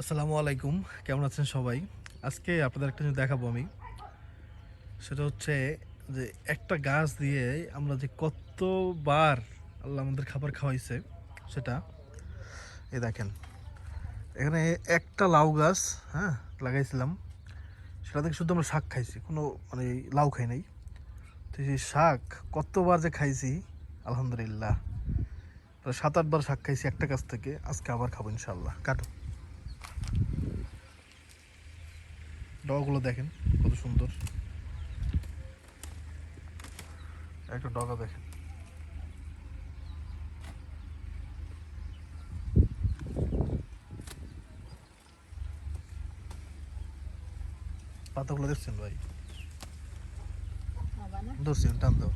আসসালামু আলাইকুম। কেমন আছেন সবাই? আজকে আপনাদের একটা জিনিস দেখাবো আমি। সেটা হচ্ছে যে একটা গাছ দিয়ে আমরা যে কতবার আল্লাহ আমাদের খাবার খাওয়াইছে, সেটা। এ দেখেন, এখানে একটা লাউ গাছ হ্যাঁ লাগাইছিলাম। সেটা থেকে শুধু আমরা শাক খাইছি, কোনো মানে লাউ খাই নাই। তো সেই শাক কতবার যে খাইছি, আলহামদুলিল্লাহ। সাত আটবার শাক খাইছি একটা গাছ থেকে, আজকে আবার খাব ইনশাল্লাহ কাটো। ডগাগুলো দেখেন কত সুন্দর। একটা ডগা দেখেন। পাতাগুলো দেখছেন ভাই? বাবা না টান দাও।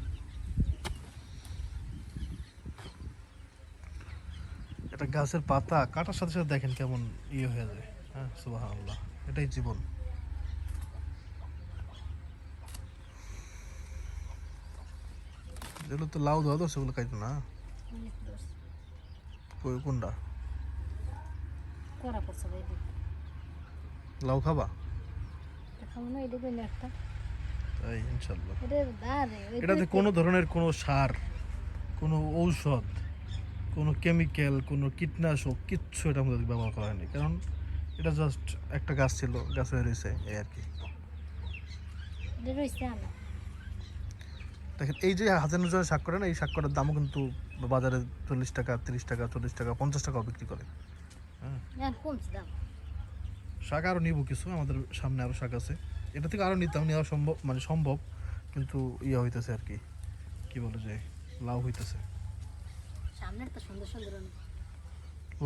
এটা গাছের পাতা কাটার সাথে সাথে দেখেন কেমন ইয়ে হয়ে যায়। হ্যাঁ সুবাহ আল্লাহ এটাই জীবন। যেগুলো তো লাউ দেওয়া তো সেগুলো খাইতো না? কোনটা? লাউ খাবা? তাই ইনশাল্লাহ এটাতে কোনো ধরনের কোনো সার কোনো ঔষধ কোনো কেমিক্যাল কোনো কীটনাশক কিচ্ছু এটা আমাদের ব্যবহার করা হয়নি। কারণ এটা জাস্ট একটা গাছ ছিল গাছ হয়ে রয়েছে এই আর কি। রয়েছে দেখেন এই যে হাজার নজরে শাক করে না এই শাক করার দামও কিন্তু বাজারে চল্লিশ টাকা তিরিশ টাকা চল্লিশ টাকা পঞ্চাশ টাকাও বিক্রি করে। হ্যাঁ দাম। শাক আরও নিব কিছু আমাদের সামনে আরও শাক আছে। এটা থেকে আরও নিতাম নেওয়া সম্ভব মানে সম্ভব কিন্তু ইয়ে হইতেছে আর কি। কি বলে যে লাউ হইতেছে।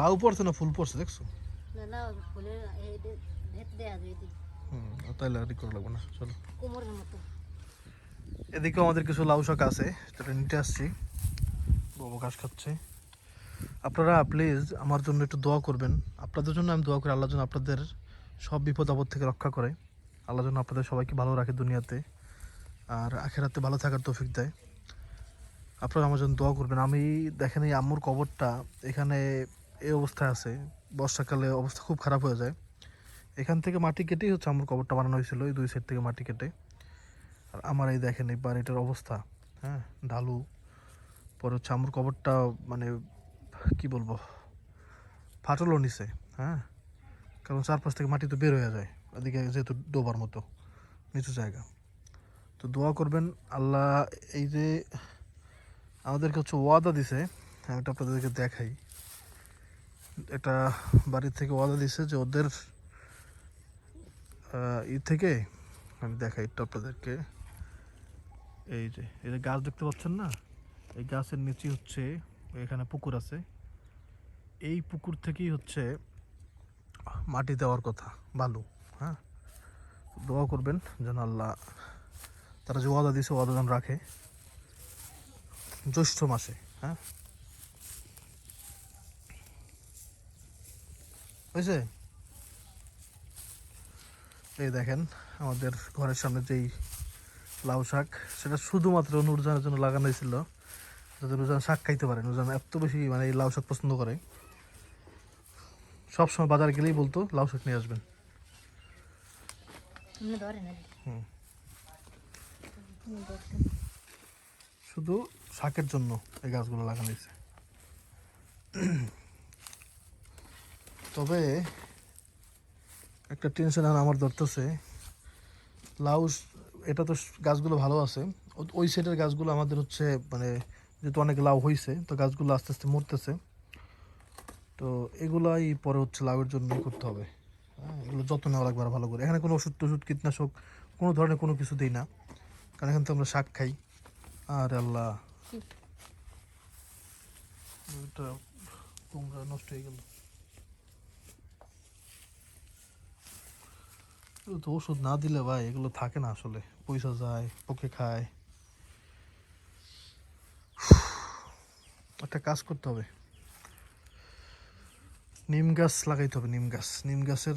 লাউ পড়ছে না ফুল পড়ছে দেখছ? তাইলে আর করা লাগবে না চলো। কোমরের মতো। এদিকেও আমাদের কিছু লাউ শাক আছে যেটা নিতে আসছি। ঘাস খাচ্ছে। আপনারা প্লিজ আমার জন্য একটু দোয়া করবেন। আপনাদের জন্য আমি দোয়া করি আল্লাহ যেন আপনাদের সব বিপদ আপদ থেকে রক্ষা করে। আল্লাহ যেন আপনাদের সবাইকে ভালো রাখে দুনিয়াতে। আর আখেরাতে ভালো থাকার তৌফিক দেয়। আপনারা আমার জন্য দোয়া করবেন। আমি দেখেন এই আম্মুর কবরটা এখানে এই অবস্থায় আছে। বর্ষাকালে অবস্থা খুব খারাপ হয়ে যায়। এখান থেকে মাটি কেটেই হচ্ছে আম্মুর কবরটা বানানো হয়েছিল, এই দুই সাইড থেকে মাটি কেটে। আর আমার এই দেখেন এই বাড়িটার অবস্থা হ্যাঁ? ঢালু, পরে হচ্ছে আমার কবরটা মানে কি বলব, ফাটলও নিছে হ্যাঁ? কারণ চারপাশ থেকে মাটি তো বের হয়ে যায় ওদিকে যেহেতু ডোবার মতো, নিচু জায়গা। তো দোয়া করবেন, আল্লাহ এই যে আমাদেরকে হচ্ছে ওয়াদা দিছে আমি এটা আপনাদেরকে দেখাই। এটা বাড়ির থেকে ওয়াদা দিছে যে ওদের ই থেকে, আমি দেখাই এটা আপনাদেরকে। এই যে এই যে গাছ দেখতে পাচ্ছেন না? এই গাছের নিচে হচ্ছে এখানে পুকুর আছে। এই পুকুর থেকেই হচ্ছে মাটি দেওয়ার কথা, বালু হ্যাঁ? দোয়া করবেন যেন আল্লাহ তারা যে ওয়াদা দিছে ওয়াদা যেন রাখে জ্যৈষ্ঠ মাসে হ্যাঁ? হয়েছে? এই দেখেন আমাদের ঘরের সামনে যেই লাউ শাক সেটা শুধুমাত্র নুরজানের জন্য লাগানো হয়েছিল। যাতে নুরজান শাক খাইতে পারে। নুরজান এত বেশি মানে এই লাউ শাক পছন্দ করে। সবসময় বাজার গেলেই বলতো লাউ শাক নিয়ে আসবেন। শুধু শাকের জন্য এই গাছগুলো লাগানো হয়েছে। তবে একটা টেনশন আর আমার ধরতেছে। লাউ এটা তো গাছগুলো ভালো আছে। ওই সাইডের গাছগুলো আমাদের হচ্ছে মানে যেহেতু অনেক লাউ হয়েছে তো গাছগুলো আস্তে আস্তে মরতেছে। তো এগুলাই পরে হচ্ছে লাউয়ের জন্য করতে হবে। হ্যাঁ এগুলো যত্ন নেওয়া লাগবে ভালো করে। এখানে কোনো ওষুধ টষুধ, কীটনাশক, কোনো ধরনের কোনো কিছু দিই না। কারণ এখানে তো আমরা শাক খাই। আর আল্লাহ। নষ্ট হয়ে গেল। তো ওষুধ না দিলে ভাই, এগুলো থাকে না আসলে। পয়সা যায় পোকে খায়। একটা কাজ করতে হবে। নিম গাছ লাগাইতে হবে, নিম গাছ। নিম গাছের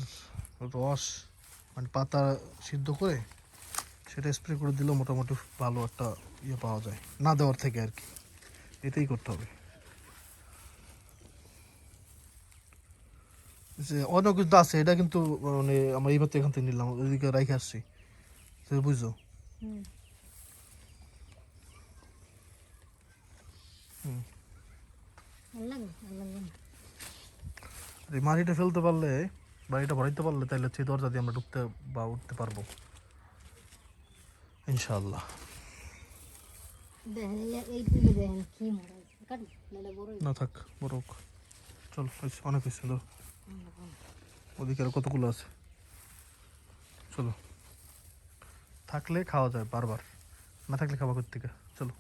রস মানে পাতা সিদ্ধ করে সেটা স্প্রে করে দিলেও মোটামুটি ভালো একটা ইয়ে পাওয়া যায়। না দেওয়ার থেকে আর কি। এটাই করতে হবে। যে অন্য কিছু আছে, এটা কিন্তু মানে আমরা তো এখান থেকে নিলাম ওইদিকে রাইখে আসছি। তুমি ভালো লাগবে না। এই মাটিটা ফেলতে পারলে বাড়িটা ভরাইতে পারলে তাহলে এই দরজা দিয়ে আমরা ঢুকতে বা উঠতে পারব। বড় না থাক বড়। চল অনেক হয়েছে ধর। ওদিকে আর কতগুলো আছে? চলো। থাকলে খাওয়া যায় বারবার। না থাকলে খাওয়া করতে চলো।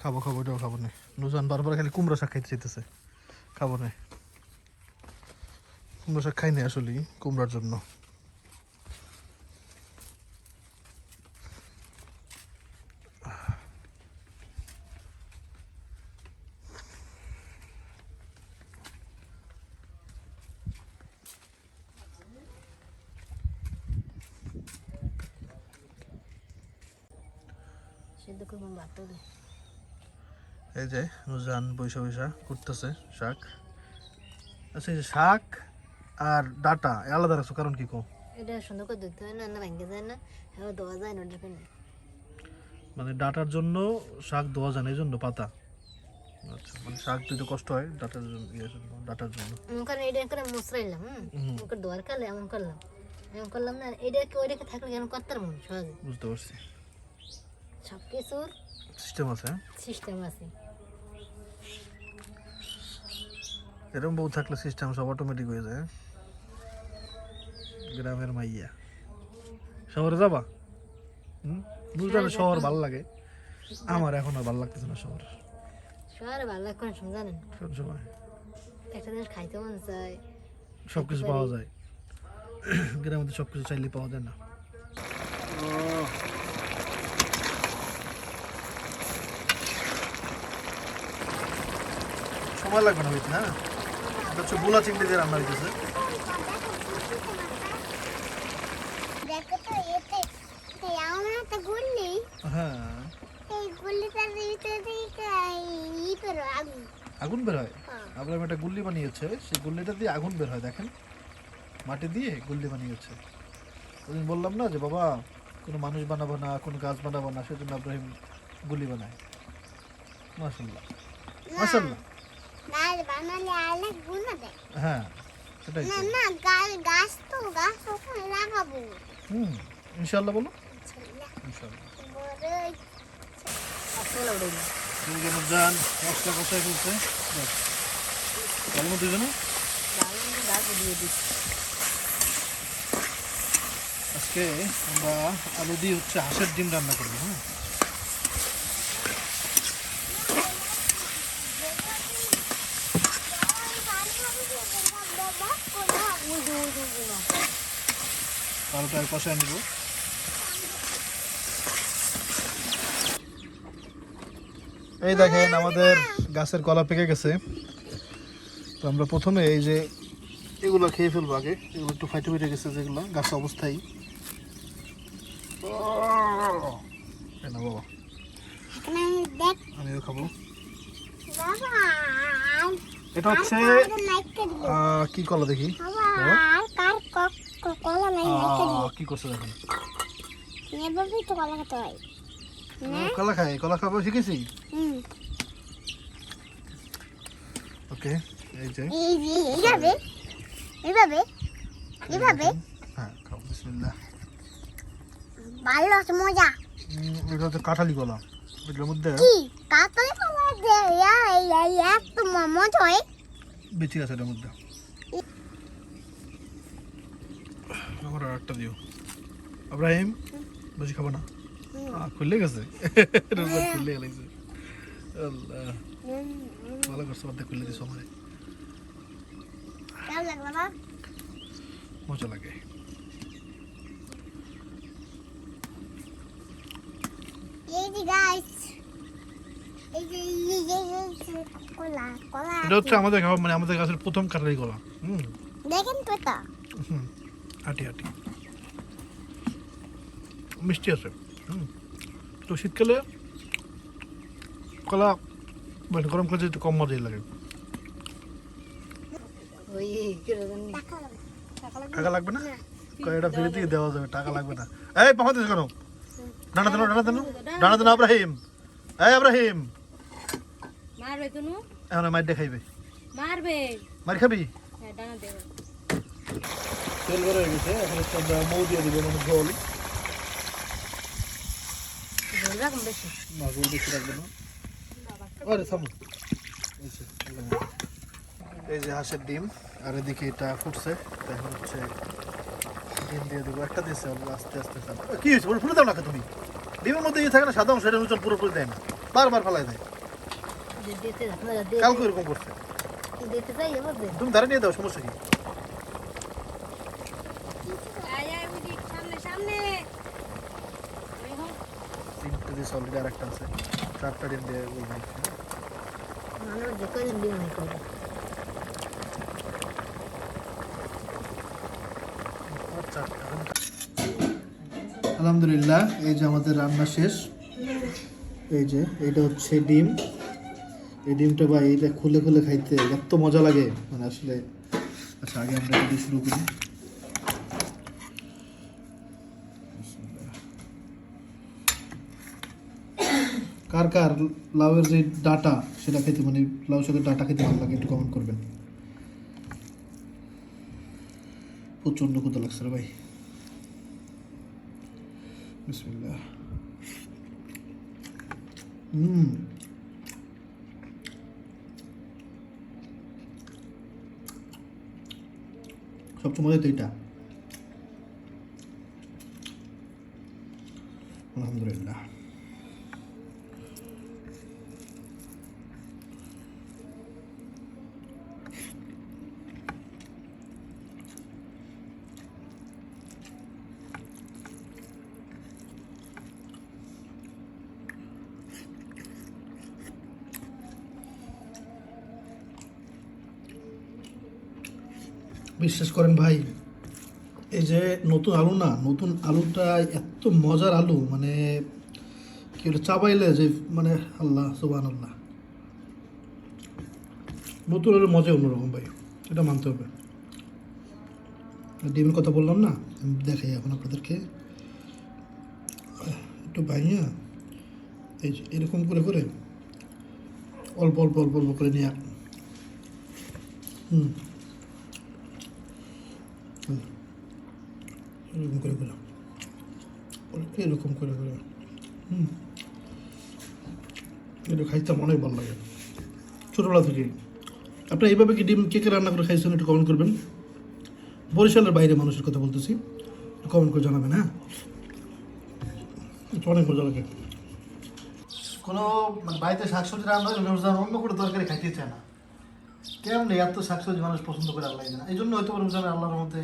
খাব খাব ওটাও খাব না। নুজান বারবার খালি কুমড়ো শাক খাইতে চাইতেছে। খাব না। কুমড়ো শাক খাই না আসলে কুমড়ার জন্য সেদ্ধ করব ভাতও দে এই যে নুজান বৈশা বৈশা করতেছে শাক। আচ্ছা এই যে শাক আর ডাটা আলাদা রাখছো কারণ কি কো এটা সুন্দর করে হয় না না যায় না হ্যাঁ দেওয়া যায় না মানে ডাটার জন্য শাক ধোয়া যায় না এই জন্য পাতা? আচ্ছা মানে শাক দিতে কষ্ট হয় ডাটার জন্য ইয়ের জন্য ডাটার জন্য। এমন করে এটা করে মুসরাইলাম হুম? কালে এমন করলাম এমন করলাম না এটাকে ওইটাকে থাকলে কেন করতে মন সহজে। বুঝতে পারছি। সব কিছুর সিস্টেম আছে? সিস্টেম আছে। এরকম বউ থাকলে সিস্টেম সব অটোমেটিক হয়ে যায়? গ্রামের মাইয়া। শহরে যাবা? হুম? বুঝতে শহর ভালো লাগে। আমার এখন আর ভালো লাগতেছে না শহর। শহরে ভালো লাগে কোন সময় জানেন? সব সময়? একটা জিনিস খাইতে মন চায় সব কিছু পাওয়া যায়। গ্রামে তো সব কিছু চাইলে পাওয়া যায় না। সময় লাগবে না হইতে না এটা হচ্ছে বুলা চিংড়ি দিয়ে রান্না হইতেছে। হ্যাঁ। আগুন। বের হয়? হ্যাঁ। আব্রাহিম একটা গুল্লি বানিয়েছে সেই গুল্লিটা দিয়ে আগুন বের হয় দেখেন। মাটি দিয়ে গুল্লি বানিয়েছে। ওদিন বললাম না যে বাবা কোনো মানুষ বানাবো না কোনো গাছ বানাবো না সেজন্য আব্রাহিম গুলি বানায়। মাসাল্লাহ মাসাল্লাহ হ্যাঁ সেটাই না। না গাছ তো গাছ ওখানে লাগাবো। হুম বলো। যান মশলা দিই আজকে আমরা আলু দিয়ে হচ্ছে হাঁসের ডিম রান্না করব হ্যাঁ? আর কষায় নিব। এই দেখেন আমাদের গাছের কলা পেকে গেছে। তো আমরা প্রথমে এই যে এগুলো খেয়ে ফেলব আগে। এগুলো একটু ফাইটে ফেটে গেছে যেগুলো গাছ অবস্থায়। বাবা। আমিও খাব। এটা হচ্ছে কি কলা দেখি? কার কলা নাই কি করছে দেখেন এভাবেই তো কলা খেতে হয়। কলা খাই কলা খাব শিখেছি? ওকে এই যে। এই এইভাবে এইভাবে এইভাবে। হ্যাঁ খাও বিসমিল্লাহ। ভালো আছে মজা এটা হচ্ছে কাঁঠালি কলা। এটার মধ্যে কি? কাতলে কলা ইয়া ইয়া তো মজা হয়। বেঁচে আছে এটার মধ্যে। আমার আর একটা দিও। আব্রাহিম বেশি খাব না। খুললে গেছে। খুললে গেছে আল্লাহ। ভালো করছ অর্ধেক খুললে দিছো আমারে। কেমন লাগল বাবা? মজা লাগে। এটা হচ্ছে আমাদের খাওয়া মানে আমাদের গাছের প্রথম কাঁঠালি কলা। হুম। দেখেন তো আটি আটি। মিষ্টি আছে। হুম। তো শীতকালে কলা মানে গরম কালে একটু কম মজাই লাগে। টাকা টাকা লাগবে? না? কয় এটা ফ্রি থেকে দেওয়া যাবে টাকা লাগবে না। এই পামা দিস কেন? ডানা দেন ডানা দেন ডানা দেন আব্রাহিম। এই আব্রাহিম। মারবে কোনো? এখন মাইর দেখাইবে মারবে। মার খাবি? হ্যাঁ ডানা দেবে তেল বের হয়ে গেছে এখন একটু মৌ দিয়ে দিব মানে জল। ঝোল রাখুন বেশি না জল বেশি রাখবে না আরে থামো এই যে, হাঁসের ডিম আর এদিকে এটা ফুটছে এখন হচ্ছে ডিম দিয়ে দেবো। একটা দিয়েছে আস্তে আস্তে। কি হয়েছে? ওটা ফুলে দাও না তুমি? ডিমের মধ্যে ইয়ে থাকে না সাদা অংশ এটা পুরোপুরি দেয় না। বারবার ফেলাই দেয়। যে দিতে আপনারা দিতে কালকে এরকম করছে। তুমি ধারে নিয়ে দাও সমস্যা কি আয় আয় ওই দিক, সামনে সামনে ওই হোক। দিয়েছে অলরেডি আর একটা আছে চারটা ডিম দিয়ে বলব আমরা যে ডিম আলহামদুলিল্লাহ এই যে আমাদের রান্না শেষ। এই যে এটা হচ্ছে ডিম। এই ডিমটা ভাই এটা খুলে খুলে খাইতে এত মজা লাগে। মানে আসলে আচ্ছা আগে আমরা শুরু করি। কার কার লাউয়ের যে ডাটা, সেটা খেতে মানে লাউ শাকের ডাটা খেতে ভালো লাগে, একটু কমেন্ট করবেন। প্রচণ্ড ক্ষুদা লাগছে রে ভাই। হুম। সবচেয়ে মজা তো এটা আলহামদুলিল্লাহ। বিশ্বাস করেন ভাই, এই যে নতুন আলু না, নতুন আলুটা এত মজার আলু মানে কি বলে, চাবাইলে যে মানে আল্লাহ সুবান আল্লাহ নতুন আলুর মজা অন্যরকম ভাই, এটা মানতে হবে। ডিমের কথা বললাম না দেখাই এখন আপনাদেরকে। একটু ভাইয়া এই যে এরকম করে করে, অল্প অল্প অল্প অল্প করে নিয়ে হুম। এরকম করে করে এরকম করে করে হুম। এটা খাইতে আমার অনেক ভালো লাগে। ছোটোবেলা থেকে। আপনি এইভাবে কি ডিম, কে কে রান্না করে খাইছেন একটু কমেন্ট করবেন। বরিশালের বাইরে মানুষের কথা বলতেছি। কমেন্ট করে জানাবেন হ্যাঁ? অনেক মজা লাগে। কোনো মানে বাড়িতে শাকসবজি রান্না অন্য কোনো তরকারি খাইতে চায় না। কেমন এত শাকসবজি মানুষ পছন্দ করে আল্লাহ না এই জন্য হয়তো রমজানে আল্লাহর মধ্যে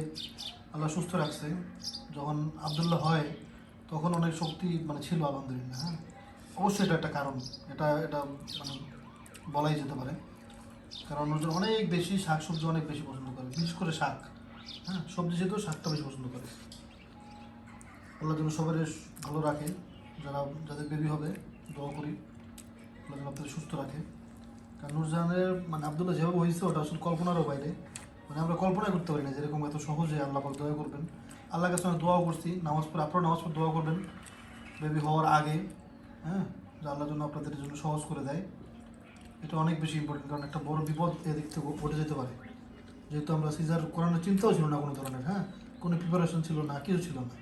আল্লাহ সুস্থ রাখছে। যখন আবদুল্লাহ হয়, তখন অনেক শক্তি মানে ছিল আলহামদুলিল্লাহ হ্যাঁ। অবশ্যই এটা একটা কারণ। এটা এটা মানে বলাই যেতে পারে। কারণ ওজন অনেক বেশি শাক সবজি অনেক বেশি পছন্দ করে, বিশেষ করে শাক হ্যাঁ। সবজি যেহেতু শাকটা বেশি পছন্দ করে। আল্লাহ যেন সবাই ভালো রাখে, যারা, যাদের বেবি হবে, দোয়া করি। আল্লাহ যেন আপনাদের সুস্থ রাখে। কারণ নুরজাহানের মানে আবদুল্লাহ যেভাবে হয়েছে ওটা আসলে কল্পনারও বাইরে। মানে আমরা কল্পনা করতে পারি না যেরকম এত সহজে আল্লাহ পাক দোয়া করবেন। আল্লাহ কাছে আমি দোয়াও করছি, নামাজ পড়ে আপনারা নামাজ পড়ে দোয়া করবেন। বেবি হওয়ার আগে হ্যাঁ যে আল্লাহ জন্য আপনাদের জন্য সহজ করে দেয়। এটা অনেক বেশি ইম্পর্টেন্ট কারণ একটা বড় বিপদ এদিক থেকে ঘটে যেতে পারে। যেহেতু আমরা সিজার করানোর চিন্তাও ছিল না কোনো ধরনের হ্যাঁ কোনো প্রিপারেশন ছিল না, কিছু ছিল না।